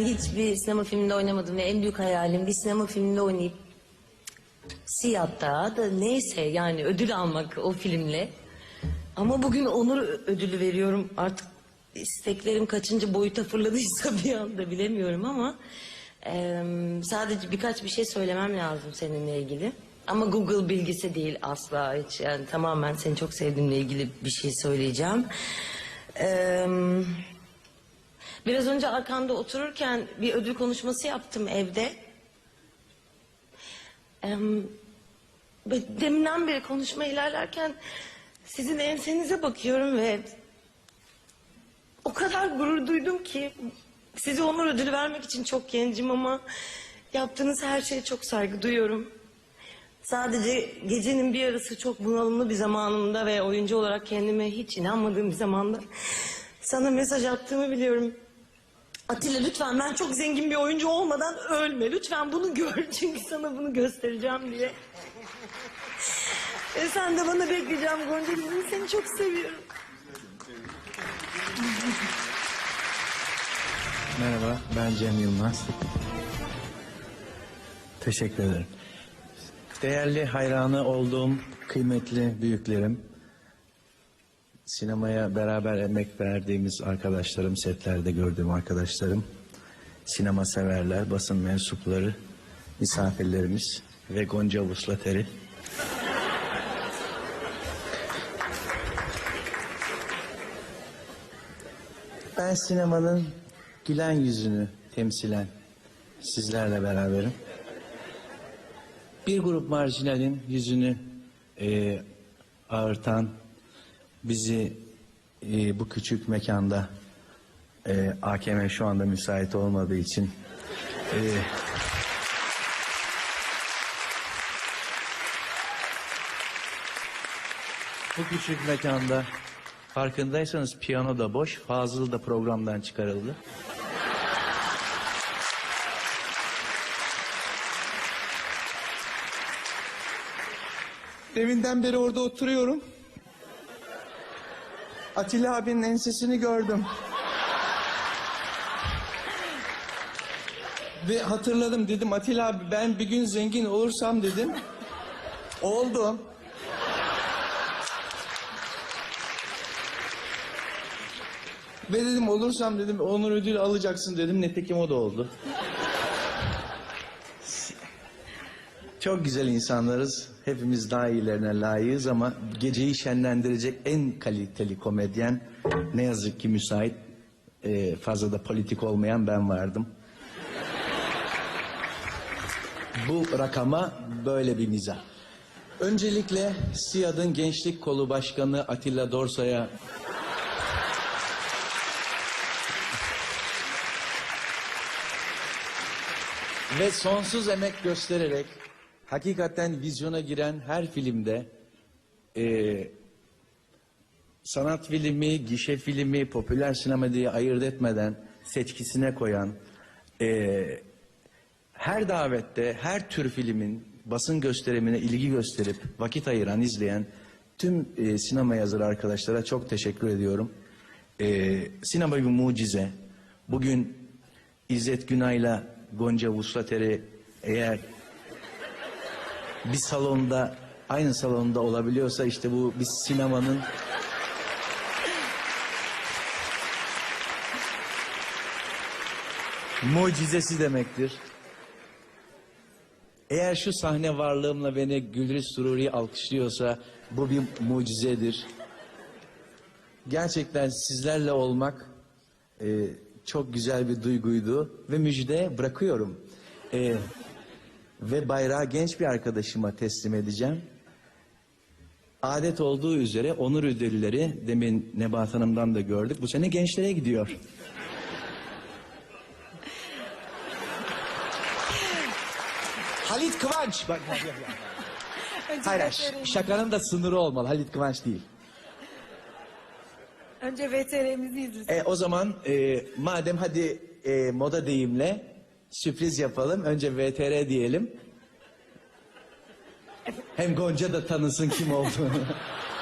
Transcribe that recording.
hiçbir sinema filminde oynamadım ve en büyük hayalim bir sinema filminde oynayıp Siyah'ta da neyse yani ödül almak o filmle. Ama bugün onur ödülü veriyorum artık isteklerim kaçıncı boyuta fırladıysa bir anda bilemiyorum ama eee, sadece birkaç bir şey söylemem lazım seninle ilgili. Ama Google bilgisi değil asla hiç yani tamamen seni çok sevdiğimle ilgili bir şey söyleyeceğim. Eee Biraz önce arkanda otururken bir ödül konuşması yaptım evde. Em, ve deminden beri konuşma ilerlerken sizin ensenize bakıyorum ve o kadar gurur duydum ki size onur ödülü vermek için çok gencim ama yaptığınız her şeye çok saygı duyuyorum. Sadece gecenin bir yarısı çok bunalımlı bir zamanımda ve oyuncu olarak kendime hiç inanmadığım bir zamanda sana mesaj attığımı biliyorum. Atilla lütfen ben çok zengin bir oyuncu olmadan ölme. Lütfen bunu gör çünkü sana bunu göstereceğim diye. E sen de bana bekleyeceğim Gonca'cığım. Seni çok seviyorum. Merhaba, ben Cem Yılmaz. Teşekkür ederim. Değerli hayranı olduğum kıymetli büyüklerim, sinemaya beraber emek verdiğimiz arkadaşlarım, setlerde gördüğüm arkadaşlarım, sinema severler, basın mensupları, misafirlerimiz ve Gonca Vuslateri. Ben sinemanın gülen yüzünü temsilen sizlerle beraberim. Bir grup marjinalin yüzünü e, ağırtan bizi e, bu küçük mekanda e, AKM şu anda müsait olmadığı için e, bu küçük mekanda farkındaysanız piyano da boş, Fazıl da programdan çıkarıldı. Deminden beri orada oturuyorum. Atilla abinin ensesini gördüm. Ve hatırladım dedim Atilla abi ben bir gün zengin olursam dedim. Oldum. Ve dedim olursam dedim onur ödülü alacaksın dedim. Nitekim o da oldu. Çok güzel insanlarız. Hepimiz daha iyilerine layığız ama geceyi şenlendirecek en kaliteli komedyen ne yazık ki müsait e, fazla da politik olmayan ben vardım. Bu rakama böyle bir mizah. Öncelikle SİAD'ın Gençlik Kolu Başkanı Atilla Dorsa'ya ve sonsuz emek göstererek hakikaten vizyona giren her filmde eee, sanat filmi, gişe filmi, popüler sinema diye ayırt etmeden seçkisine koyan eee, her davette her tür filmin basın gösterimine ilgi gösterip vakit ayıran, izleyen tüm eee, sinema yazarı arkadaşlara çok teşekkür ediyorum. Eee, sinema bir mucize. Bugün İzzet Günay'la Gonca Vuslateri eğer bir salonda aynı salonda olabiliyorsa işte bu bir sinemanın mucizesi demektir. Eğer şu sahne varlığımla beni Gülriz Sururi alkışlıyorsa bu bir mucizedir. Gerçekten sizlerle olmak e, çok güzel bir duyguydu ve müjde bırakıyorum. E, ve bayrağı genç bir arkadaşıma teslim edeceğim. Adet olduğu üzere onur ödülleri demin Nebahat Hanım'dan da gördük. Bu sene gençlere gidiyor. Halit Kıvanç. Bak, bak, bak, Hayır, VTR'mizi şakanın da sınırı olmalı. Halit Kıvanç değil. Önce VTR'mizi izlesin. E, o zaman e, madem hadi e, moda deyimle sürpriz yapalım. Önce VTR diyelim. Hem Gonca da tanısın kim olduğunu.